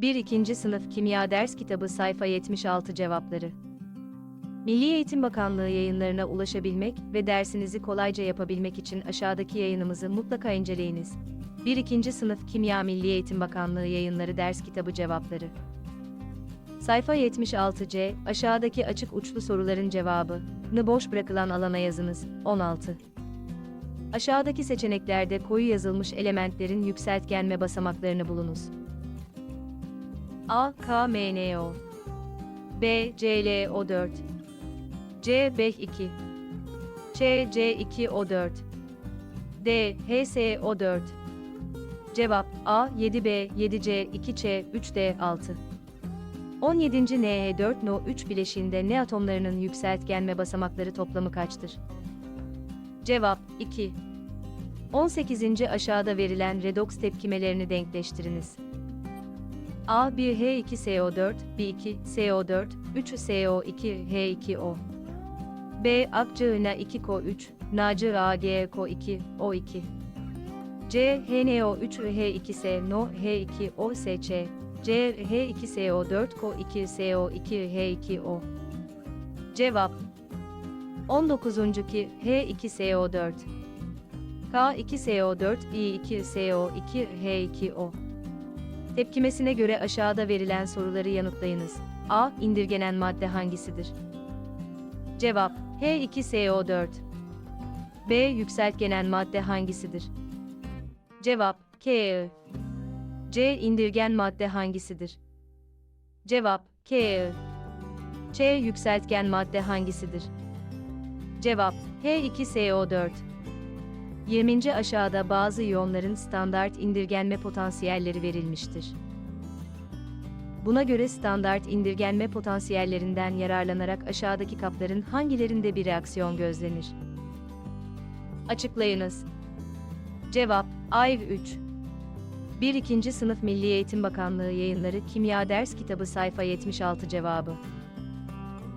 1. 2. Sınıf Kimya Ders Kitabı Sayfa 76 Cevapları Milli Eğitim Bakanlığı yayınlarına ulaşabilmek ve dersinizi kolayca yapabilmek için aşağıdaki yayınımızı mutlaka inceleyiniz. 1. 2. Sınıf Kimya Milli Eğitim Bakanlığı Yayınları Ders Kitabı Cevapları Sayfa 76C, aşağıdaki açık uçlu soruların cevabını boş bırakılan alana yazınız. 16. Aşağıdaki seçeneklerde koyu yazılmış elementlerin yükseltgenme basamaklarını bulunuz. A. K. M. N. O. B. C. L. O 4 C. B. 2 C. C. 2 O 4 D. H. S. O 4 Cevap A. 7B, 7C, 2C, 3D, 6 17. NH4 NO3 bileşiğinde ne atomlarının yükseltgenme basamakları toplamı kaçtır? Cevap 2 18. aşağıda verilen redoks tepkimelerini denkleştiriniz. A1 H2SO4, B2 SO4, 3 SO2 H2O. B Akcığına 2 CO3, Nacı AG CO2 O2. C HNO3 H2S No H2O SC. C H2SO4 CO2 SO2 H2O. Cevap 19. ki H2SO4 K2SO4 I2SO2 H2O Tepkimesine göre aşağıda verilen soruları yanıtlayınız. A. İndirgenen madde hangisidir? Cevap H2SO4 B. Yükseltgenen madde hangisidir? Cevap K. C. İndirgen madde hangisidir? Cevap K. Ç. Yükseltgen madde hangisidir? Cevap H2SO4 20. aşağıda bazı iyonların standart indirgenme potansiyelleri verilmiştir. Buna göre standart indirgenme potansiyellerinden yararlanarak aşağıdaki kapların hangilerinde bir reaksiyon gözlenir? Açıklayınız. Cevap AYV 3 1. 2. Sınıf Milli Eğitim Bakanlığı Yayınları Kimya Ders Kitabı Sayfa 76 Cevabı